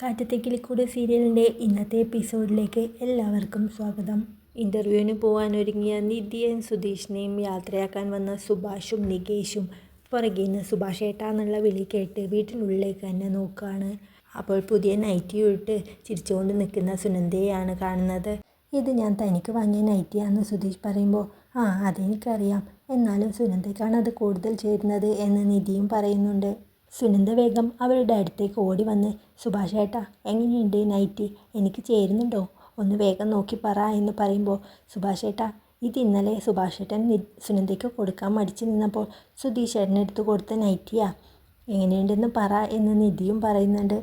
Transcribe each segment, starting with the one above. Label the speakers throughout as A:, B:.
A: കാറ്റത്തെക്കിളിക്കൂട് സീരിയലിന്റെ ഇന്നത്തെ എപ്പിസോഡിലേക്ക് എല്ലാവർക്കും സ്വാഗതം. ഇന്റർവ്യൂവിന് പോകാൻ ഒരുങ്ങിയ നിധിയും സുധീഷിനെയും യാത്രയാക്കാൻ വന്ന സുഭാഷും നികേഷും പുറകിൽ നിന്ന് സുഭാഷ് ഏട്ടാന്നുള്ള വിളി കേട്ട് വീട്ടിനുള്ളിലേക്ക് തന്നെ നോക്കുകയാണ് അപ്പോൾ പുതിയ നൈറ്റി ഇട്ട് ചിരിച്ചുകൊണ്ട് നിൽക്കുന്ന സുനന്ദയെയാണ് കാണുന്നത്. ഇത് ഞാൻ തനിക്ക് വാങ്ങിയ നൈറ്റിയാണെന്ന് സുധീഷ് പറയുമ്പോൾ ആ അതെനിക്കറിയാം. എന്നാലും സുനന്ദയ്ക്കാണ് അത് കൂടുതൽ ചേരുന്നത് എന്ന് നിധിയും പറയുന്നുണ്ട്. സുനന്ദ വേഗം അവരുടെ അടുത്തേക്ക് ഓടി വന്ന് സുഭാഷ് ഏട്ടാ എങ്ങനെയുണ്ട് നൈറ്റി? എനിക്ക് ചേരുന്നുണ്ടോ? ഒന്ന് വേഗം നോക്കി പറ എന്ന് പറയുമ്പോൾ സുഭാഷ് ഏട്ടാ ഇത് ഇന്നലെ സുഭാഷ് ഏട്ടൻ സുനന്ദയ്ക്ക് കൊടുക്കാൻ മടിച്ച് നിന്നപ്പോൾ സുധീഷ് ഏട്ടനെടുത്ത് കൊടുത്ത നൈറ്റിയാ? എങ്ങനെയുണ്ടെന്ന് പറ എന്ന് നിധിയും പറയുന്നുണ്ട്.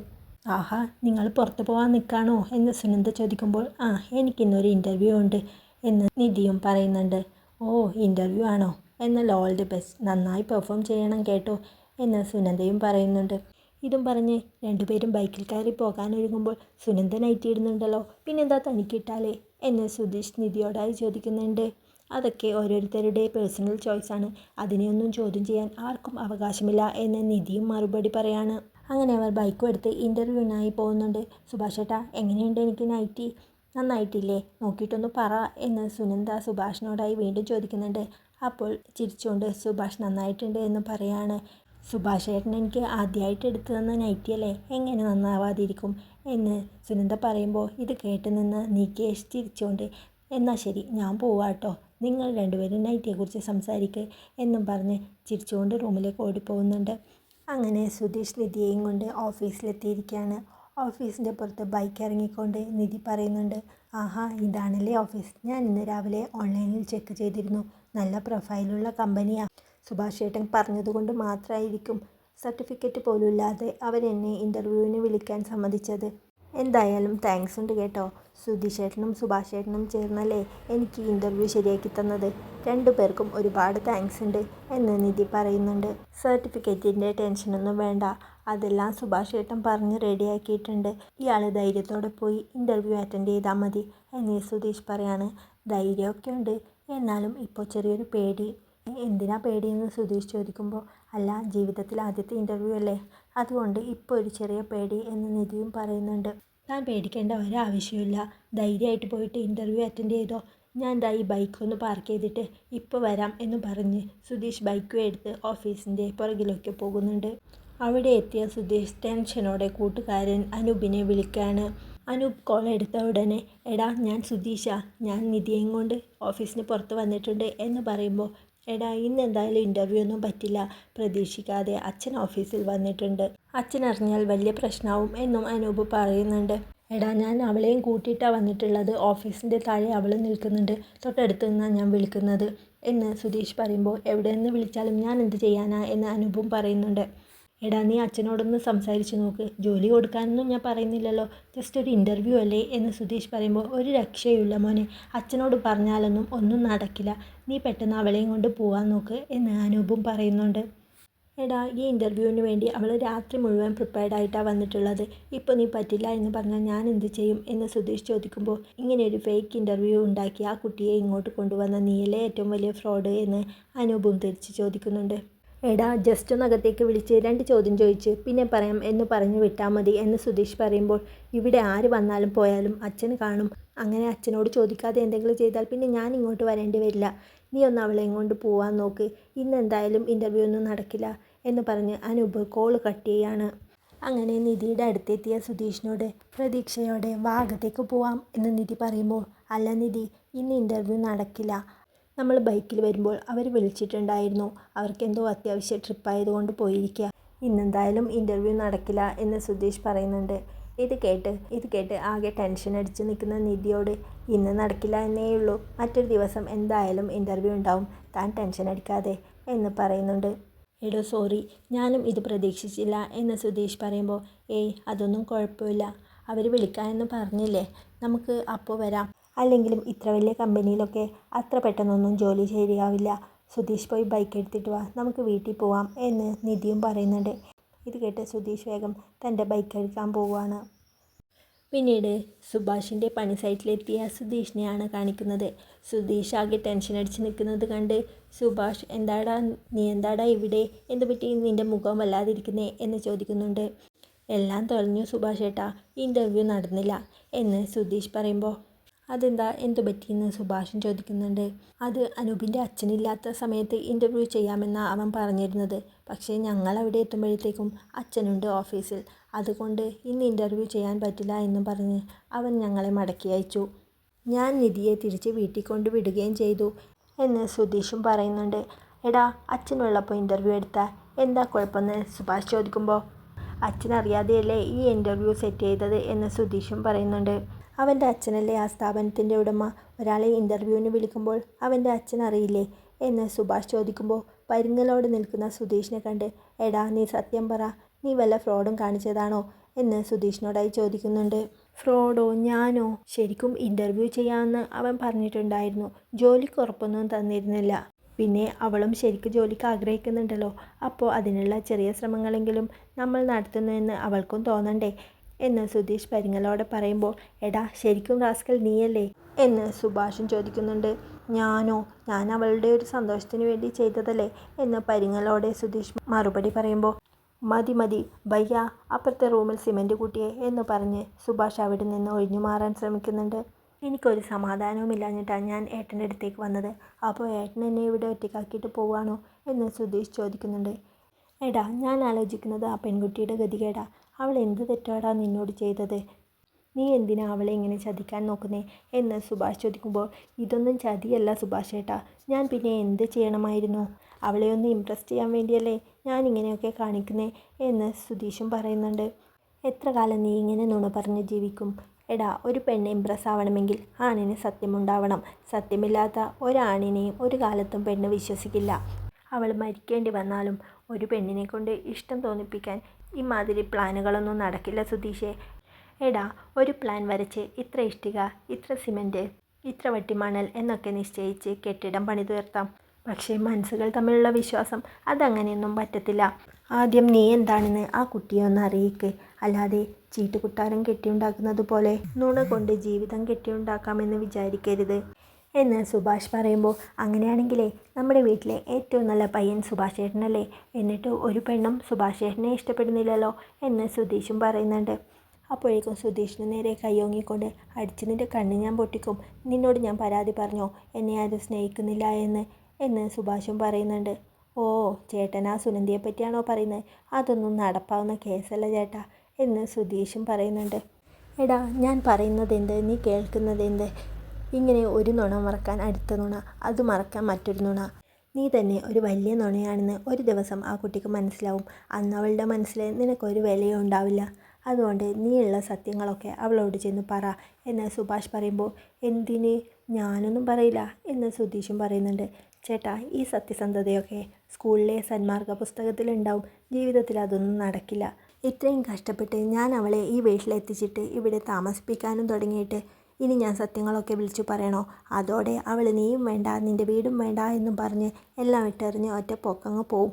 A: ആഹാ നിങ്ങൾ പുറത്തു പോകാൻ നിൽക്കാണോ? എന്ന് സുനന്ദ ചോദിക്കുമ്പോൾ ആ എനിക്കിന്നൊരു ഇന്റർവ്യൂ ഉണ്ട് എന്ന് നിധിയും പറയുന്നുണ്ട്. ഓ ഇന്റർവ്യൂ ആണോ? എന്നാൽ ഓൾ ദി ബെസ്റ്റ് നന്നായി പെർഫോം ചെയ്യണം കേട്ടോ. എന്ന് സുനന്ദയും പറയുന്നുണ്ട്. ഇതും പറഞ്ഞ് രണ്ടുപേരും ബൈക്കിൽ കയറി പോകാനൊരുങ്ങുമ്പോൾ സുനന്ദ നൈറ്റി ഇടുന്നുണ്ടല്ലോ പിന്നെന്താ തനിക്കിട്ടാലേ എന്ന് സുധീഷ് നിധിയോടായി ചോദിക്കുന്നുണ്ട്. അതൊക്കെ ഓരോരുത്തരുടെ പേഴ്സണൽ ചോയ്സാണ് അതിനെയൊന്നും ചോദ്യം ചെയ്യാൻ ആർക്കും അവകാശമില്ല എന്ന് നിധിയും മറുപടി പറയാണ്. അങ്ങനെ അവർ ബൈക്കും എടുത്ത് ഇന്റർവ്യൂവിനായി പോകുന്നുണ്ട്. സുഭാഷ് ഏട്ടാ എങ്ങനെയുണ്ട് എനിക്ക് നൈറ്റി നന്നായിട്ടില്ലേ? നോക്കിയിട്ടൊന്ന് പറ എന്ന് സുനന്ദ സുഭാഷിനോടായി വീണ്ടും ചോദിക്കുന്നുണ്ട്. അപ്പോൾ ചിരിച്ചുകൊണ്ട് സുഭാഷ് നന്നായിട്ടുണ്ട് എന്ന് പറയാണ്. സുഭാഷ് ഏട്ടൻ എനിക്ക് ആദ്യമായിട്ട് എടുത്തു തന്ന നൈറ്റിയല്ലേ? എങ്ങനെ നന്നാവാതിരിക്കും? എന്ന് സുനന്ദ പറയുമ്പോൾ ഇത് കേട്ട് നിന്ന് നികേഷ് ചിരിച്ചുകൊണ്ട് എന്നാൽ ശരി ഞാൻ പോവാട്ടോ. നിങ്ങൾ രണ്ടുപേരും നൈറ്റിയെക്കുറിച്ച് സംസാരിക്കുക എന്നും പറഞ്ഞ് ചിരിച്ചുകൊണ്ട് റൂമിലേക്ക് ഓടിപ്പോകുന്നുണ്ട്. അങ്ങനെ സുധീഷ് നിധിയെയും കൊണ്ട് ഓഫീസിലെത്തിയിരിക്കുകയാണ് ഓഫീസിന്റെ പുറത്ത് ബൈക്ക് ഇറങ്ങിക്കൊണ്ട് നിധി പറയുന്നുണ്ട് ആഹാ ഇതാണല്ലേ ഓഫീസ്. ഞാൻ ഇന്ന് രാവിലെ ഓൺലൈനിൽ ചെക്ക് ചെയ്തിരുന്നു. നല്ല പ്രൊഫൈലുള്ള കമ്പനിയാണ് സുഭാഷ് ഏട്ടൻ പറഞ്ഞതുകൊണ്ട് മാത്രമായിരിക്കും സർട്ടിഫിക്കറ്റ് പോലും ഇല്ലാതെ അവരെന്നെ ഇന്റർവ്യൂവിന് വിളിക്കാൻ സമ്മതിച്ചത്. എന്തായാലും താങ്ക്സ് ഉണ്ട് കേട്ടോ. സുധീഷ് ഏട്ടനും സുഭാഷ് ഏട്ടനും ചേർന്നല്ലേ എനിക്ക് ഇന്റർവ്യൂ ശരിയാക്കി തന്നത്. രണ്ടു പേർക്കും ഒരുപാട് താങ്ക്സ് ഉണ്ട് എന്ന് നിധി പറയുന്നുണ്ട്. സർട്ടിഫിക്കറ്റിന്റെ ടെൻഷനൊന്നും വേണ്ട. അതെല്ലാം സുഭാഷ് ഏട്ടൻ പറഞ്ഞ് റെഡിയാക്കിയിട്ടുണ്ട് ഇയാൾ ധൈര്യത്തോടെ പോയി ഇന്റർവ്യൂ അറ്റൻഡ് ചെയ്താൽ മതി. എന്ന് സുധീഷ് പറയാണ്. ധൈര്യമൊക്കെ ഉണ്ട്. എന്നാലും ഇപ്പോൾ ചെറിയൊരു പേടി. എന്തിനാ പേടിയെന്ന് സുധീഷ് ചോദിക്കുമ്പോൾ അല്ല ജീവിതത്തിൽ ആദ്യത്തെ ഇന്റർവ്യൂ അല്ലേ? അതുകൊണ്ട് ഇപ്പോൾ ഒരു ചെറിയ പേടി എന്ന് നിധിയും പറയുന്നുണ്ട്. താൻ പേടിക്കേണ്ട ഒരാവശ്യമില്ല ധൈര്യമായിട്ട് പോയിട്ട് ഇന്റർവ്യൂ അറ്റൻഡ് ചെയ്തോ? ഞാൻ ദാ ഈ ബൈക്ക് ഒന്ന് പാർക്ക് ചെയ്തിട്ട് ഇപ്പോൾ വരാം എന്ന് പറഞ്ഞ് സുധീഷ് ബൈക്കും എടുത്ത് ഓഫീസിന്റെ പുറകിലൊക്കെ പോകുന്നുണ്ട്. അവിടെ എത്തിയ സുധീഷ് ടെൻഷനോടെ കൂട്ടുകാരൻ അനൂപിനെ വിളിക്കുകയാണ് അനൂപ് കോൾ എടുത്ത ഉടനെ എടാ ഞാൻ സുധീഷ. ഞാൻ നിധിയെയും കൊണ്ട് ഓഫീസിന് പുറത്ത് വന്നിട്ടുണ്ട് എന്ന് പറയുമ്പോൾ എടാ ഇന്ന് എന്തായാലും ഇന്റർവ്യൂ ഒന്നും പറ്റില്ല. പ്രതീക്ഷിക്കാതെ അച്ഛൻ ഓഫീസിൽ വന്നിട്ടുണ്ട്. അച്ഛൻ അറിഞ്ഞാൽ വലിയ പ്രശ്നമാവും എന്നും അനൂപ് പറയുന്നുണ്ട്. എടാ ഞാൻ അവളെയും കൂട്ടിയിട്ടാണ് വന്നിട്ടുള്ളത്. ഓഫീസിന്റെ താഴെ അവൾ നിൽക്കുന്നുണ്ട്. തൊട്ടടുത്ത് നിന്നാണ് ഞാൻ വിളിക്കുന്നത്. എന്ന് സുധീഷ് പറയുമ്പോൾ എവിടെ നിന്ന് വിളിച്ചാലും ഞാൻ എന്ത് ചെയ്യാനാ? എന്ന് അനൂപും പറയുന്നുണ്ട്. എടാ നീ അച്ഛനോടൊന്ന് സംസാരിച്ച് നോക്ക്. ജോലി കൊടുക്കാനൊന്നും ഞാൻ പറയുന്നില്ലല്ലോ. ജസ്റ്റ് ഒരു ഇന്റർവ്യൂ അല്ലേ എന്ന് സുധീഷ് പറയുമ്പോൾ ഒരു രക്ഷയുമില്ല മോനെ. അച്ഛനോട് പറഞ്ഞാലൊന്നും ഒന്നും നടക്കില്ല. നീ പെട്ടെന്ന് അവളെയും കൊണ്ട് പോവാൻ നോക്ക് എന്ന് അനൂപും പറയുന്നുണ്ട്. എടാ ഈ ഇന്റർവ്യൂവിന് വേണ്ടി അവൾ രാത്രി മുഴുവൻ പ്രിപ്പയർഡ് ആയിട്ടാണ് വന്നിട്ടുള്ളത്. ഇപ്പോൾ നീ പറ്റില്ല എന്ന് പറഞ്ഞാൽ ഞാൻ എന്ത് ചെയ്യും എന്ന് സുധീഷ് ചോദിക്കുമ്പോൾ ഇങ്ങനെ ഒരു ഫേക്ക് ഇന്റർവ്യൂ ഉണ്ടാക്കി ആ കുട്ടിയെ ഇങ്ങോട്ട് കൊണ്ടുവന്ന നീയല്ലേ ഏറ്റവും വലിയ ഫ്രോഡ് എന്ന് അനൂപും തിരിച്ച് ചോദിക്കുന്നുണ്ട്. എടാ ജസ്റ്റ് ഒന്ന് അകത്തേക്ക് വിളിച്ച് രണ്ട് ചോദ്യം ചോദിച്ച് പിന്നെ പറയാം എന്ന് പറഞ്ഞു വിട്ടാൽ മതി എന്ന് സുധീഷ് പറയുമ്പോൾ ഇവിടെ ആര് വന്നാലും പോയാലും അച്ഛൻ കാണും. അങ്ങനെ അച്ഛനോട് ചോദിക്കാതെ എന്തെങ്കിലും ചെയ്താൽ പിന്നെ ഞാൻ ഇങ്ങോട്ട് വരേണ്ടി വരില്ല. നീ ഒന്ന് അവളെ കൊണ്ട് പോവാൻ നോക്ക്. ഇന്ന് എന്തായാലും ഇന്റർവ്യൂ ഒന്നും നടക്കില്ല എന്ന് പറഞ്ഞ് അനൂപ് കോൾ കട്ട് ചെയ്യാണ്. അങ്ങനെ നിധിയുടെ അടുത്തെത്തിയ സുധീഷിനോട് പ്രതീക്ഷയോടെ വാഗത്തേക്ക് പോവാം എന്ന് നിധി പറയുമ്പോൾ അല്ല നിധി ഇന്ന് ഇന്റർവ്യൂ നടക്കില്ല. നമ്മൾ ബൈക്കിൽ വരുമ്പോൾ അവർ വിളിച്ചിട്ടുണ്ടായിരുന്നു. അവർക്ക് എന്തോ അത്യാവശ്യ ട്രിപ്പായതുകൊണ്ട് പോയിരിക്കുക ഇന്നെന്തായാലും ഇന്റർവ്യൂ നടക്കില്ല എന്ന് സുധീഷ് പറയുന്നുണ്ട്. ഇത് കേട്ട് ഇത് കേട്ട് ആകെ ടെൻഷൻ അടിച്ച് നിൽക്കുന്ന നിധിയോട് ഇന്ന് നടക്കില്ല എന്നേ ഉള്ളൂ. മറ്റൊരു ദിവസം എന്തായാലും ഇന്റർവ്യൂ ഉണ്ടാവും. താൻ ടെൻഷൻ അടിക്കാതെ എന്ന് പറയുന്നുണ്ട്. എടോ സോറി ഞാനും ഇത് പ്രതീക്ഷിച്ചില്ല എന്ന് സുധീഷ് പറയുമ്പോൾ ഏയ് അതൊന്നും കുഴപ്പമില്ല. അവർ വിളിക്കാമെന്ന് പറഞ്ഞില്ലേ? നമുക്ക് അപ്പോൾ വരാം. അല്ലെങ്കിലും ഇത്ര വലിയ കമ്പനിയിലൊക്കെ അത്ര പെട്ടെന്നൊന്നും ജോലി ശരിയാവില്ല. സുധീഷ് പോയി ബൈക്ക് എടുത്തിട്ട് വാ നമുക്ക് വീട്ടിൽ പോവാം എന്ന് നിധിയും പറയുന്നുണ്ട്. ഇത് കേട്ട് സുധീഷ് വേഗം തന്റെ ബൈക്ക് എടുക്കാൻ പോവുകയാണ്. പിന്നീട് സുഭാഷിന്റെ പണി സൈറ്റിലെത്തിയ സുധീഷിനെയാണ് കാണിക്കുന്നത്. സുധീഷ് ആകെ ടെൻഷൻ അടിച്ച് നിൽക്കുന്നത് കണ്ട് സുഭാഷ് എന്താടാ നീ എന്താടാ ഇവിടെ? എന്ത് പറ്റി? നിന്റെ മുഖം വല്ലാതിരിക്കുന്നേ? എന്ന് ചോദിക്കുന്നുണ്ട്. എല്ലാം തൊലഞ്ഞു സുഭാഷ് ഏട്ടാ ഇന്റർവ്യൂ നടന്നില്ല എന്ന് സുധീഷ് പറയുമ്പോൾ അതെന്താ? എന്തു പറ്റിയെന്ന് സുഭാഷൻ ചോദിക്കുന്നുണ്ട്. അത് അനൂപിന്റെ അച്ഛനില്ലാത്ത സമയത്ത് ഇന്റർവ്യൂ ചെയ്യാമെന്നാണ് അവൻ പറഞ്ഞിരുന്നത്. പക്ഷേ ഞങ്ങൾ അവിടെ എത്തുമ്പോഴത്തേക്കും അച്ഛനുണ്ട് ഓഫീസിൽ. അതുകൊണ്ട് ഇന്ന് ഇന്റർവ്യൂ ചെയ്യാൻ പറ്റില്ല എന്നും പറഞ്ഞ് അവൻ ഞങ്ങളെ മടക്കി അയച്ചു. ഞാൻ നിധിയെ തിരിച്ച് വീട്ടിൽ കൊണ്ട് വിടുകയും ചെയ്തു എന്ന് സുധീഷും പറയുന്നുണ്ട്. എടാ അച്ഛനുള്ളപ്പോൾ ഇന്റർവ്യൂ എടുത്താൽ എന്താ കുഴപ്പമെന്ന് സുഭാഷ് ചോദിക്കുമ്പോൾ അച്ഛനറിയാതെയല്ലേ ഈ ഇന്റർവ്യൂ സെറ്റ് ചെയ്തത് എന്ന് സുധീഷും പറയുന്നുണ്ട്. അവന്റെ അച്ഛനല്ലേ ആ സ്ഥാപനത്തിന്റെ ഉടമ? ഒരാളെ ഇന്റർവ്യൂവിന് വിളിക്കുമ്പോൾ അവന്റെ അച്ഛൻ അറിയില്ലേ? എന്ന് സുഭാഷ് ചോദിക്കുമ്പോൾ പരിങ്ങലോട് നിൽക്കുന്ന സുധീഷിനെ കണ്ട് എടാ നീ സത്യം പറ നീ വല്ല ഫ്രോഡും കാണിച്ചതാണോ? എന്ന് സുധീഷിനോടായി ചോദിക്കുന്നുണ്ട്. ഫ്രോഡോ ഞാനോ? ശരിക്കും ഇന്റർവ്യൂ ചെയ്യാമെന്ന് അവൻ പറഞ്ഞിട്ടുണ്ടായിരുന്നു. ജോലിക്ക് ഉറപ്പൊന്നും തന്നിരുന്നില്ല. പിന്നെ അവളും ശരിക്കും ജോലിക്ക് ആഗ്രഹിക്കുന്നുണ്ടല്ലോ. അപ്പോൾ അതിനുള്ള ചെറിയ ശ്രമങ്ങളെങ്കിലും നമ്മൾ നടത്തുന്നുവെന്ന് അവൾക്കും തോന്നണ്ടേ? എന്ന് സുധീഷ് പരിങ്ങലോടെ പറയുമ്പോൾ എടാ ശരിക്കും റാസ്കൽ നീയല്ലേ? എന്ന് സുഭാഷും ചോദിക്കുന്നുണ്ട്. ഞാനോ? ഞാൻ അവളുടെ ഒരു സന്തോഷത്തിന് വേണ്ടി ചെയ്തതല്ലേ? എന്ന് പരിങ്ങലോടെ സുധീഷ് മറുപടി പറയുമ്പോൾ മതി മതി ഭയ്യ അപ്പുറത്തെ റൂമിൽ സിമന്റ് കൂട്ടിയേ എന്ന് പറഞ്ഞ് സുഭാഷ് അവിടെ നിന്ന് ഒഴിഞ്ഞു മാറാൻ ശ്രമിക്കുന്നുണ്ട്. എനിക്കൊരു സമാധാനവും ഇല്ലാഞ്ഞിട്ടാണ് ഞാൻ ഏട്ടന്റെ അടുത്തേക്ക് വന്നത്. അപ്പോൾ ഏട്ടൻ എന്നെ ഇവിടെ ഒറ്റയ്ക്കാക്കിയിട്ട് പോവാണോ എന്ന് സുധീഷ് ചോദിക്കുന്നുണ്ട്. എടാ ഞാൻ ആലോചിക്കുന്നത് ആ പെൺകുട്ടിയുടെ ഗതികേടാ. അവൾ എന്ത് തെറ്റാടാ നിന്നോട് ചെയ്തത്? നീ എന്തിനാ അവളെ ഇങ്ങനെ ചതിക്കാൻ നോക്കുന്നേ? എന്ന് സുഭാഷ് ചോദിക്കുമ്പോൾ ഇതൊന്നും ചതിയല്ല സുഭാഷ് ഏട്ടാ ഞാൻ പിന്നെ എന്ത് ചെയ്യണമായിരുന്നു? അവളെ ഒന്ന് ഇമ്പ്രസ് ചെയ്യാൻ വേണ്ടിയല്ലേ ഞാൻ ഇങ്ങനെയൊക്കെ കാണിക്കുന്നേ? എന്ന് സുധീഷും പറയുന്നുണ്ട്. എത്ര കാലം നീ ഇങ്ങനെ നുണ പറഞ്ഞ് ജീവിക്കും? എടാ ഒരു പെണ്ണ് ഇമ്പ്രസ് ആവണമെങ്കിൽ ആണിന് സത്യമുണ്ടാവണം. സത്യമില്ലാത്ത ഒരാണിനെയും ഒരു കാലത്തും പെണ്ണ് വിശ്വസിക്കില്ല. അവൾ മരിക്കേണ്ടി വന്നാലും ഒരു പെണ്ണിനെ കൊണ്ട് ഇഷ്ടം തോന്നിപ്പിക്കാൻ ഇമാതിരി പ്ലാനുകളൊന്നും നടക്കില്ല സുധീഷേ. എടാ ഒരു പ്ലാൻ വരച്ച് ഇത്ര ഇഷ്ടിക ഇത്ര സിമന്റ് ഇത്ര വട്ടിമണൽ എന്നൊക്കെ നിശ്ചയിച്ച് കെട്ടിടം പണിതുയർത്താം. പക്ഷേ മനസ്സുകൾ തമ്മിലുള്ള വിശ്വാസം അതങ്ങനെയൊന്നും പറ്റത്തില്ല. ആദ്യം നീ എന്താണെന്ന് ആ കുട്ടിയെ ഒന്ന് അറിയിക്ക്. അല്ലാതെ ചീട്ടുകുട്ടാരം കെട്ടിയുണ്ടാക്കുന്നത് പോലെ നുണ കൊണ്ട് ജീവിതം കെട്ടിയുണ്ടാക്കാമെന്ന് വിചാരിക്കരുത്. എന്ന് സുഭാഷ് പറയുമ്പോൾ അങ്ങനെയാണെങ്കിലേ നമ്മുടെ വീട്ടിലെ ഏറ്റവും നല്ല പയ്യൻ സുഭാഷ് ചേട്ടനല്ലേ എന്നിട്ട് ഒരു പെണ്ണും സുഭാഷ് ചേട്ടനെ ഇഷ്ടപ്പെടുന്നില്ലല്ലോ? എന്ന് സുധീഷും പറയുന്നുണ്ട്. അപ്പോഴേക്കും സുധീഷിന് നേരെ കയ്യോങ്ങിക്കൊണ്ട് അടിച്ച് നിന്റെ കണ്ണ് ഞാൻ പൊട്ടിക്കും. നിന്നോട് ഞാൻ പരാതി പറഞ്ഞോ? എന്നെ ആരും സ്നേഹിക്കുന്നില്ല എന്ന് എന്ന് സുഭാഷും പറയുന്നുണ്ട്. ഓ ചേട്ടൻ ആ സുനന്ദിയെ പറ്റിയാണോ പറയുന്നത്? അതൊന്നും നടപ്പാവുന്ന കേസല്ല ചേട്ടാ എന്ന് സുധീഷും പറയുന്നുണ്ട്. എടാ ഞാൻ പറയുന്നത് എന്ത്? നീ കേൾക്കുന്നത് എന്ത്? ഇങ്ങനെ ഒരു നുണ മറക്കാൻ അടുത്ത നുണ അത് മറക്കാൻ മറ്റൊരു നുണ. നീ തന്നെ ഒരു വലിയ നുണയാണെന്ന് ഒരു ദിവസം ആ കുട്ടിക്ക് മനസ്സിലാവും. അന്ന് അവളുടെ മനസ്സിൽ നിനക്കൊരു വിലയും ഉണ്ടാവില്ല. അതുകൊണ്ട് നീയുള്ള സത്യങ്ങളൊക്കെ അവളോട് ചെന്ന് പറ എന്ന് സുഭാഷ് പറയുമ്പോൾ എന്തിന്? ഞാനൊന്നും പറയില്ല എന്ന് സുധീഷും പറയുന്നുണ്ട്. ചേട്ടാ ഈ സത്യസന്ധതയൊക്കെ സ്കൂളിലെ സന്മാർഗ പുസ്തകത്തിലുണ്ടാവും ജീവിതത്തിൽ അതൊന്നും നടക്കില്ല. ഇത്രയും കഷ്ടപ്പെട്ട് ഞാൻ അവളെ ഈ വീട്ടിലെത്തിച്ചിട്ട് ഇവിടെ താമസിപ്പിക്കാനും തുടങ്ങിയിട്ട് ഇനി ഞാൻ സത്യങ്ങളൊക്കെ വിളിച്ചു പറയണോ? അതോടെ അവൾ നീയും വേണ്ട നിന്റെ വീടും വേണ്ട എന്നും പറഞ്ഞ് എല്ലാം ഇട്ടെറിഞ്ഞ് ഒറ്റ പൊക്കങ്ങ് പോവും.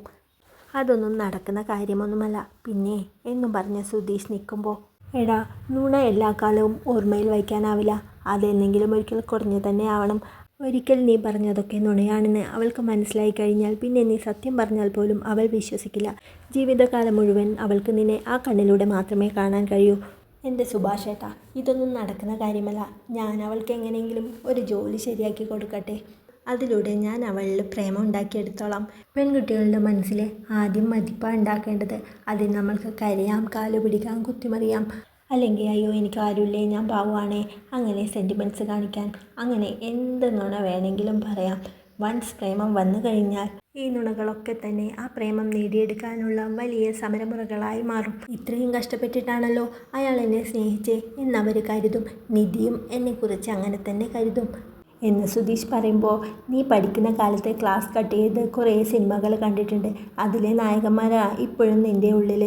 A: അതൊന്നും നടക്കുന്ന കാര്യമൊന്നുമല്ല. പിന്നെ എന്നും പറഞ്ഞ് സുധീഷ് നിൽക്കുമ്പോൾ എടാ നുണ എല്ലാ കാലവും ഓർമ്മയിൽ വയ്ക്കാനാവില്ല. അതെന്തെങ്കിലും ഒരിക്കൽ കുറഞ്ഞു തന്നെ ആവണം. ഒരിക്കൽ നീ പറഞ്ഞതൊക്കെ നുണയാണെന്ന് അവൾക്ക് മനസ്സിലായി കഴിഞ്ഞാൽ പിന്നെ നീ സത്യം പറഞ്ഞാൽ പോലും അവൾ വിശ്വസിക്കില്ല. ജീവിതകാലം മുഴുവൻ അവൾക്ക് നിന്നെ ആ കണ്ണിലൂടെ മാത്രമേ കാണാൻ കഴിയൂ. എന്റെ സുഭാഷേട്ട ഇതൊന്നും നടക്കുന്ന കാര്യമല്ല. ഞാൻ അവൾക്ക് എങ്ങനെയെങ്കിലും ഒരു ജോലി ശരിയാക്കി കൊടുക്കട്ടെ. അതിലൂടെ ഞാൻ അവളിൽ പ്രേമം ഉണ്ടാക്കിയെടുത്തോളാം. പെൺകുട്ടികളുടെ മനസ്സിൽ ആദ്യം മതിപ്പാണ് ഉണ്ടാക്കേണ്ടത്. അതിന് നമ്മൾക്ക് കരയാം കാലു പിടിക്കാം കുത്തിമറിയാം. അല്ലെങ്കിൽ അയ്യോ എനിക്ക് ആരുമില്ലേ ഞാൻ പാവമാണേ അങ്ങനെ സെന്റിമെന്റ്സ് കാണിക്കാൻ. അങ്ങനെ എന്ത് നുണ വേണമെങ്കിലും പറയാം. വൺസ് പ്രേമം വന്നു കഴിഞ്ഞാൽ ഈ നുണകളൊക്കെ തന്നെ ആ പ്രേമം നേടിയെടുക്കാനുള്ള വലിയ സമരമുറകളായി മാറും. ഇത്രയും കഷ്ടപ്പെട്ടിട്ടാണല്ലോ അയാൾ എന്നെ സ്നേഹിച്ചേ എന്നവർ കരുതും. നിധിയും എന്നെക്കുറിച്ച് അങ്ങനെ തന്നെ കരുതും. എന്ന് സുധീഷ് പറയുമ്പോൾ നീ പഠിക്കുന്ന കാലത്തെ ക്ലാസ് കട്ട് ചെയ്ത് കുറേ സിനിമകൾ കണ്ടിട്ടുണ്ട്. അതിലെ നായകന്മാരാ ഇപ്പോഴും നിന്റെ ഉള്ളിൽ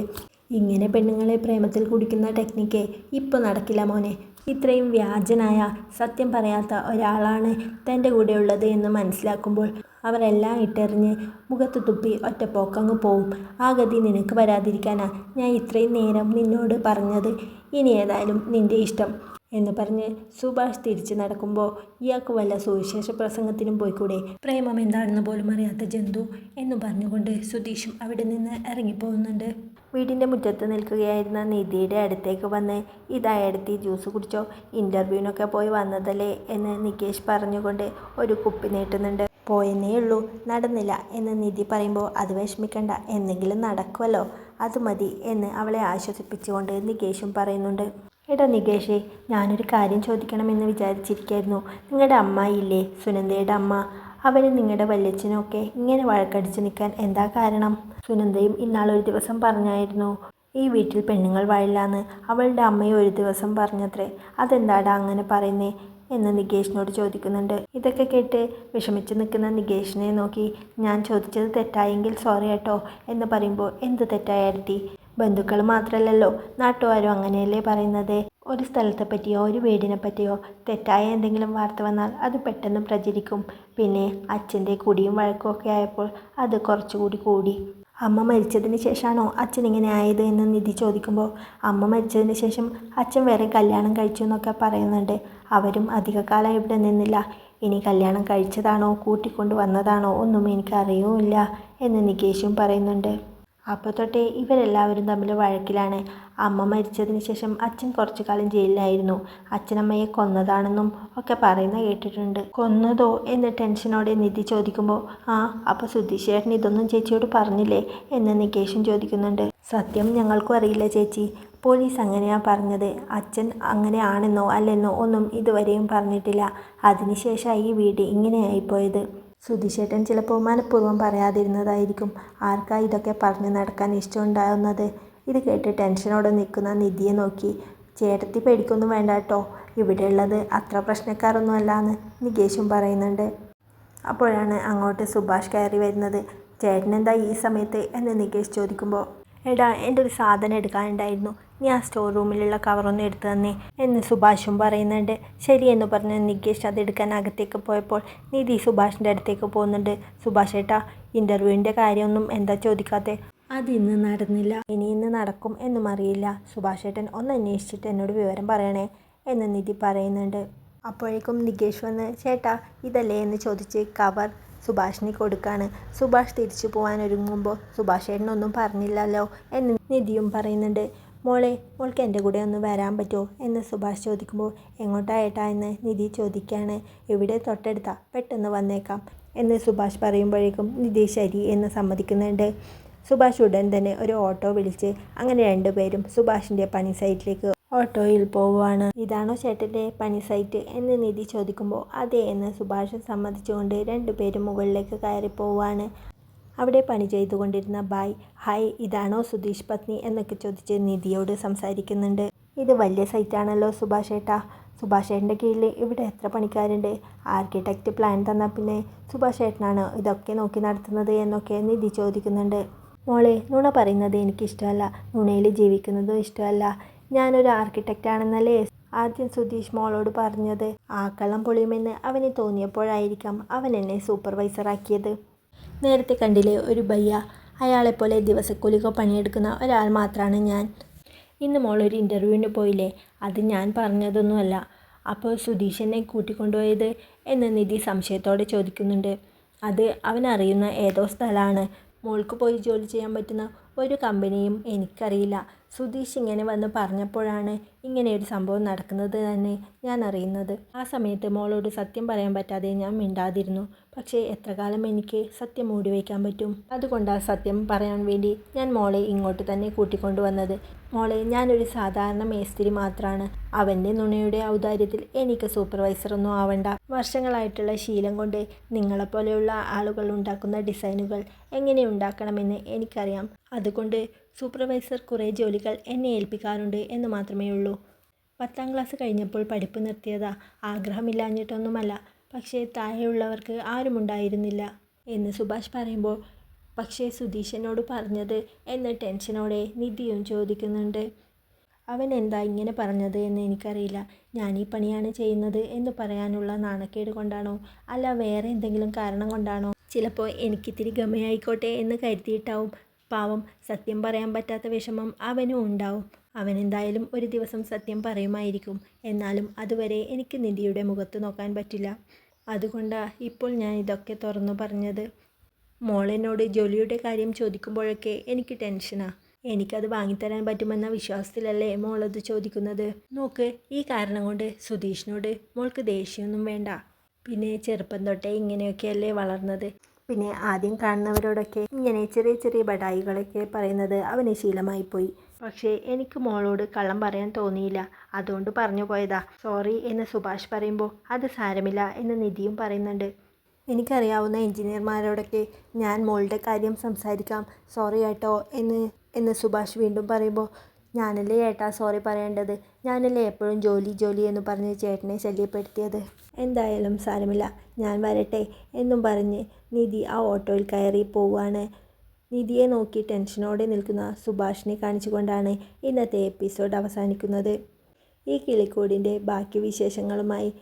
A: ഇങ്ങനെ പെണ്ണുങ്ങളെ പ്രേമത്തിൽ കുടിക്കുന്ന ടെക്നിക്കേ ഇപ്പോൾ നടക്കില്ല മോനെ. ഇത്രയും വ്യാജനായ സത്യം പറയാത്ത ഒരാളാണ് തന്റെ കൂടെ ഉള്ളത് എന്ന് മനസ്സിലാക്കുമ്പോൾ അവരെല്ലാം ഇട്ടെറിഞ്ഞ് മുഖത്ത് തുപ്പി ഒറ്റപ്പോക്കങ്ങ് പോവും. ആ ഗതി നിനക്ക് വരാതിരിക്കാനാ ഞാൻ ഇത്രയും നേരം നിന്നോട് പറഞ്ഞത്. ഇനി ഏതായാലും നിന്റെ ഇഷ്ടം എന്ന് പറഞ്ഞ് സുഭാഷ് തിരിച്ചു നടക്കുമ്പോൾ ഇയാൾക്ക് വല്ല സുവിശേഷ പ്രസംഗത്തിനും പോയിക്കൂടെ? പ്രേമം എന്താണെന്ന് പോലും അറിയാത്ത ജന്തു എന്ന് പറഞ്ഞുകൊണ്ട് സുധീഷും അവിടെ നിന്ന് ഇറങ്ങിപ്പോകുന്നുണ്ട്. വീടിന്റെ മുറ്റത്ത് നിൽക്കുകയായിരുന്ന നിധിയുടെ അടുത്തേക്ക് വന്ന് ഇതായടുത്തി ജ്യൂസ് കുടിച്ചോ ഇന്റർവ്യൂവിനൊക്കെ പോയി വന്നതല്ലേ? എന്ന് നികേഷ് പറഞ്ഞുകൊണ്ട് ഒരു കുപ്പി നീട്ടുന്നുണ്ട്. പോയെന്നേ ഉള്ളൂ നടന്നില്ല എന്ന് നിധി പറയുമ്പോൾ അത് വിഷമിക്കണ്ട എന്തെങ്കിലും നടക്കുമല്ലോ അത് മതി എന്ന് അവളെ ആശ്വസിപ്പിച്ചുകൊണ്ട് നികേഷും പറയുന്നുണ്ട്. എടാ നികേഷേ ഞാനൊരു കാര്യം ചോദിക്കണമെന്ന് വിചാരിച്ചിരിക്കായിരുന്നു. നിങ്ങളുടെ അമ്മ ഇല്ലേ സുനന്ദയുടെ അമ്മ? അവന് നിങ്ങളുടെ വല്യച്ഛനൊക്കെ ഇങ്ങനെ വഴക്കടിച്ച് നിൽക്കാൻ എന്താ കാരണം? സുനന്ദയും ഒരു ദിവസം പറഞ്ഞായിരുന്നു ഈ വീട്ടിൽ പെണ്ണുങ്ങൾ വാഴില്ലാന്ന്. അവളുടെ അമ്മയും ഒരു ദിവസം പറഞ്ഞത്രേ. അതെന്താടാ അങ്ങനെ പറയുന്നേ? എന്ന് നികേഷിനോട് ചോദിക്കുന്നുണ്ട്. ഇതൊക്കെ കേട്ട് വിഷമിച്ച് നിൽക്കുന്ന നികേഷിനെ നോക്കി ഞാൻ ചോദിച്ചത് തെറ്റായെങ്കിൽ സോറി കേട്ടോ എന്ന് പറയുമ്പോൾ എന്ത് തെറ്റായടുത്തി ബന്ധുക്കൾ മാത്രമല്ലല്ലോ നാട്ടുകാരും അങ്ങനെയല്ലേ പറയുന്നത്? ഒരു സ്ഥലത്തെ പറ്റിയോ ഒരു വീടിനെ പറ്റിയോ തെറ്റായ എന്തെങ്കിലും വാർത്ത വന്നാൽ അത് പെട്ടെന്ന് പ്രചരിക്കും. പിന്നെ അച്ഛന്റെ കുടിയും വഴക്കും ഒക്കെ ആയപ്പോൾ അത് കുറച്ചുകൂടി കൂടി. അമ്മ മരിച്ചതിന് ശേഷമാണോ അച്ഛൻ ഇങ്ങനെ ആയത് എന്ന് നിധി ചോദിക്കുമ്പോൾ അമ്മ മരിച്ചതിന് ശേഷം അച്ഛൻ വേറെ കല്യാണം കഴിച്ചു എന്നൊക്കെ പറയുന്നുണ്ട്. അവരും അധികകാലം ഇവിടെ നിന്നില്ല. ഇനി കല്യാണം കഴിച്ചതാണോ കൂട്ടിക്കൊണ്ട് വന്നതാണോ ഒന്നും എനിക്കറിയുമില്ല എന്ന് നികേഷും പറയുന്നുണ്ട്. അപ്പോൾ തൊട്ടേ ഇവരെല്ലാവരും തമ്മിൽ വഴക്കിലാണ്. അമ്മ മരിച്ചതിന് ശേഷം അച്ഛൻ കുറച്ചു കാലം ജയിലിലായിരുന്നു. അച്ഛനമ്മയെ കൊന്നതാണെന്നും ഒക്കെ പറയുന്ന കേട്ടിട്ടുണ്ട്. കൊന്നതോ എന്ന് ടെൻഷനോടെ നിധി ചോദിക്കുമ്പോൾ ആ അപ്പോൾ സുധീഷേട്ടൻ ഇതൊന്നും ചേച്ചിയോട് പറഞ്ഞില്ലേ? എന്ന് നികേഷും ചോദിക്കുന്നുണ്ട്. സത്യം ഞങ്ങൾക്കും അറിയില്ല ചേച്ചി. പോലീസ് അങ്ങനെയാണ് പറഞ്ഞത്. അച്ഛൻ അങ്ങനെ ആണെന്നോ അല്ലെന്നോ ഒന്നും ഇതുവരെയും പറഞ്ഞിട്ടില്ല. അതിനുശേഷമാണ് ഈ വീട് ഇങ്ങനെയായിപ്പോയത് സുധിശേട്ടൻ ചിലപ്പോൾ മനഃപൂർവം പറയാതിരുന്നതായിരിക്കും. ആർക്കാ ഇതൊക്കെ പറഞ്ഞു നടക്കാൻ ഇഷ്ടമുണ്ടാകുന്നത് ഇത് കേട്ട് ടെൻഷനോടെ നിൽക്കുന്ന നിധിയെ നോക്കി. ചേട്ടത്തി പേടിക്കൊന്നും വേണ്ട കേട്ടോ. ഇവിടെയുള്ളത് അത്ര പ്രശ്നക്കാരൊന്നും അല്ലാന്ന് നികേഷും പറയുന്നുണ്ട്. അപ്പോഴാണ് അങ്ങോട്ട് സുഭാഷ് കയറി വരുന്നത്. ചേട്ടനെന്താ ഈ സമയത്ത് എന്ന് നികേഷ് ചോദിക്കുമ്പോൾ എടാ എന്റെ ഒരു സാധനം എടുക്കാനുണ്ടായിരുന്നു. നീ ആ സ്റ്റോർ റൂമിലുള്ള കവറൊന്നും എടുത്തു തന്നേ എന്ന് സുഭാഷും പറയുന്നുണ്ട്. ശരി എന്ന് പറഞ്ഞ് നികേഷ് അതെടുക്കാൻ അകത്തേക്ക് പോയപ്പോൾ നിധി സുഭാഷിന്റെ അടുത്തേക്ക് പോകുന്നുണ്ട്. സുഭാഷ് ഏട്ടാ ഇന്റർവ്യൂവിന്റെ കാര്യമൊന്നും എന്താ ചോദിക്കാത്തെ? അതിന്ന് നടന്നില്ല. ഇനി ഇന്ന് നടക്കും എന്നും അറിയില്ല. സുഭാഷ് ഏട്ടൻ ഒന്ന് അന്വേഷിച്ചിട്ട് എന്നോട് വിവരം പറയണേ എന്ന് നിധി പറയുന്നുണ്ട്. അപ്പോഴേക്കും നികേഷ് വന്ന് ചേട്ടാ ഇതല്ലേ? എന്ന് ചോദിച്ച് കവർ സുഭാഷിന് കൊടുക്കാണ്. സുഭാഷ് തിരിച്ചു പോകാൻ ഒരുങ്ങുമ്പോൾ സുഭാഷ് ചേട്ടനൊന്നും പറഞ്ഞില്ലല്ലോ എന്ന് നിധിയും പറയുന്നുണ്ട്. മോളെ മോൾക്ക് എന്റെ കൂടെ ഒന്ന് വരാൻ പറ്റുമോ? എന്ന് സുഭാഷ് ചോദിക്കുമ്പോൾ എങ്ങോട്ടാ ഏട്ടാ? എന്ന് നിധി ചോദിക്കുകയാണ് ഇവിടെ തൊട്ടടുത്താ പെട്ടെന്ന് വന്നേക്കാം എന്ന് സുഭാഷ് പറയുമ്പോഴേക്കും നിധി ശരി എന്ന് സമ്മതിക്കുന്നുണ്ട്. സുഭാഷ് ഉടൻ തന്നെ ഒരു ഓട്ടോ വിളിച്ച് അങ്ങനെ രണ്ടുപേരും സുഭാഷിന്റെ പണി സൈറ്റിലേക്ക് ഓട്ടോയിൽ പോവുകയാണ്. ഇതാണോ ചേട്ടന്റെ പണി സൈറ്റ്? എന്ന് നിധി ചോദിക്കുമ്പോൾ അതെ എന്ന് സുഭാഷ് സമ്മതിച്ചുകൊണ്ട് രണ്ടുപേരും മുകളിലേക്ക് കയറി പോവുകയാണ്. അവിടെ പണി ചെയ്തുകൊണ്ടിരുന്ന ബായ് ഹായ് ഇതാണോ സുധീഷ് പത്നി? എന്നൊക്കെ ചോദിച്ച് നിധിയോട് സംസാരിക്കുന്നുണ്ട്. ഇത് വലിയ സൈറ്റാണല്ലോ സുഭാഷേട്ടാ ഏട്ടാ. സുഭാഷ് ഏട്ടന്റെ കീഴിൽ ഇവിടെ എത്ര പണിക്കാരുണ്ട്? ആർക്കിടെക്റ്റ് പ്ലാൻ തന്നാൽ പിന്നെ സുഭാഷേട്ടനാണ് ഇതൊക്കെ നോക്കി നടത്തുന്നത്? എന്നൊക്കെ നിധി ചോദിക്കുന്നുണ്ട്. മോളെ നുണ പറയുന്നത് എനിക്കിഷ്ടമല്ല. നുണയിൽ ജീവിക്കുന്നതും ഇഷ്ടമല്ല. ഞാനൊരു ആർക്കിടെക്റ്റ് ആണെന്നല്ലേ? ആദ്യം സുധീഷ് മോളോട് പറഞ്ഞത് ആക്കളം പൊളിയുമെന്ന് അവന് തോന്നിയപ്പോഴായിരിക്കാം അവൻ എന്നെ സൂപ്പർവൈസറാക്കിയത് നേരത്തെ കണ്ടില്ലേ ഒരു ബയ്യ അയാളെപ്പോലെ ദിവസക്കൂലിക്കോ പണിയെടുക്കുന്ന ഒരാൾ മാത്രമാണ് ഞാൻ. ഇന്ന് മോളൊരു ഇന്റർവ്യൂവിന് പോയില്ലേ? അത് ഞാൻ പറഞ്ഞതൊന്നുമല്ല. അപ്പോൾ സുധീഷ് എന്നെ കൂട്ടിക്കൊണ്ടുപോയത് എന്ന് നിധി സംശയത്തോടെ ചോദിക്കുന്നുണ്ട്. അത് അവനറിയുന്ന ഏതോ സ്ഥലമാണ്. മോൾക്ക് പോയി ജോലി ചെയ്യാൻ പറ്റുന്ന ഒരു കമ്പനിയും എനിക്കറിയില്ല. സുധീഷ് ഇങ്ങനെ വന്ന് പറഞ്ഞപ്പോഴാണ് ഇങ്ങനെ ഒരു സംഭവം നടക്കുന്നത് തന്നെ ഞാൻ അറിയുന്നത്. ആ സമയത്ത് മോളോട് സത്യം പറയാൻ പറ്റാതെ ഞാൻ മിണ്ടാതിരുന്നു. പക്ഷേ എത്ര കാലം എനിക്ക് സത്യം മൂടി വയ്ക്കാൻ പറ്റും? അതുകൊണ്ട് ആ സത്യം പറയാൻ വേണ്ടി ഞാൻ മോളെ ഇങ്ങോട്ട് തന്നെ കൂട്ടിക്കൊണ്ടു വന്നത്. മോളെ ഞാനൊരു സാധാരണ മേസ്തിരി മാത്രമാണ് അവന്റെ നുണയുടെ ഔദാര്യത്തിൽ എനിക്ക് സൂപ്പർവൈസറൊന്നും ആവണ്ട. വർഷങ്ങളായിട്ടുള്ള ശീലം കൊണ്ട് നിങ്ങളെപ്പോലെയുള്ള ആളുകൾ ഉണ്ടാക്കുന്ന ഡിസൈനുകൾ എങ്ങനെ ഉണ്ടാക്കണമെന്ന് എനിക്കറിയാം. അതുകൊണ്ട് സൂപ്പർവൈസർ കുറേ ജോലികൾ എന്നെ ഏൽപ്പിക്കാറുണ്ട് എന്ന് മാത്രമേ ഉള്ളൂ. പത്താം ക്ലാസ് കഴിഞ്ഞപ്പോൾ പഠിപ്പ് നിർത്തിയതാ. ആഗ്രഹമില്ലാഞ്ഞിട്ടൊന്നുമല്ല. പക്ഷേ താഴെയുള്ളവർക്ക് ആരുമുണ്ടായിരുന്നില്ല എന്ന് സുഭാഷ് പറയുമ്പോൾ പക്ഷേ സുധീഷനോട് പറഞ്ഞത് എന്ന് ടെൻഷനോടെ നിധിയും ചോദിക്കുന്നുണ്ട്. അവൻ എന്താ ഇങ്ങനെ പറഞ്ഞത് എന്ന് എനിക്കറിയില്ല. ഞാൻ ഈ പണിയാണ് ചെയ്യുന്നത് എന്ന് പറയാനുള്ള നാണക്കേട് കൊണ്ടാണോ? അല്ല വേറെ എന്തെങ്കിലും കാരണം കൊണ്ടാണോ? ചിലപ്പോൾ എനിക്കിത്തിരി ഗമയായിക്കോട്ടെ എന്ന് കരുതിയിട്ടാവും പാവം സത്യം പറയാൻ പറ്റാത്ത വിഷമം അവനും ഉണ്ടാവും. അവൻ എന്തായാലും ഒരു ദിവസം സത്യം പറയുമായിരിക്കും. എന്നാലും അതുവരെ എനിക്ക് നിധിയുടെ മുഖത്ത് നോക്കാൻ പറ്റില്ല. അതുകൊണ്ടാണ് ഇപ്പോൾ ഞാൻ ഇതൊക്കെ തുറന്നു പറഞ്ഞത്. മോളെന്നോട് ജോലിയുടെ കാര്യം ചോദിക്കുമ്പോഴൊക്കെ എനിക്ക് ടെൻഷനാണ് എനിക്കത് വാങ്ങിത്തരാൻ പറ്റുമെന്ന വിശ്വാസത്തിലല്ലേ മോളത് ചോദിക്കുന്നത്? നോക്ക് ഈ കാരണം കൊണ്ട് സുധീഷിനോട് മോൾക്ക് ദേഷ്യമൊന്നും വേണ്ട. പിന്നെ ചെറുപ്പം തൊട്ടേ ഇങ്ങനെയൊക്കെയല്ലേ വളർന്നത്. പിന്നെ ആദ്യം കാണുന്നവരോടൊക്കെ ഇങ്ങനെ ചെറിയ ചെറിയ ബടായികളൊക്കെ പറയുന്നത് അവന് ശീലമായിപ്പോയി പക്ഷേ എനിക്ക് മോളോട് കള്ളം പറയാൻ തോന്നിയില്ല. അതുകൊണ്ട് പറഞ്ഞു പോയതാ. സോറി എന്ന് സുഭാഷ് പറയുമ്പോൾ അത് സാരമില്ല എന്ന് നിധിയും പറയുന്നുണ്ട്. എനിക്കറിയാവുന്ന എഞ്ചിനീയർമാരോടൊക്കെ ഞാൻ മോളുടെ കാര്യം സംസാരിക്കാം. സോറി കേട്ടോ എന്ന് എന്ന് സുഭാഷ് വീണ്ടും പറയുമ്പോൾ ഞാനല്ലേ ഏട്ടാ സോറി പറയേണ്ടത്. ഞാനല്ലേ എപ്പോഴും ജോലി ജോലി എന്ന് പറഞ്ഞ് ചേട്ടനെ ശല്യപ്പെടുത്തിയത്. എന്തായാലും സാരമില്ല. ഞാൻ വരട്ടെ എന്നും പറഞ്ഞ് നിധി ആ ഓട്ടോയിൽ കയറി പോവുകയാണ് നിധിയെ നോക്കി ടെൻഷനോടെ നിൽക്കുന്ന സുഭാഷിനെ കാണിച്ചുകൊണ്ടാണ് ഇന്നത്തെ എപ്പിസോഡ് അവസാനിക്കുന്നത്. ഈ കിളിക്കൂടിന്റെ ബാക്കി വിശേഷങ്ങളുമായി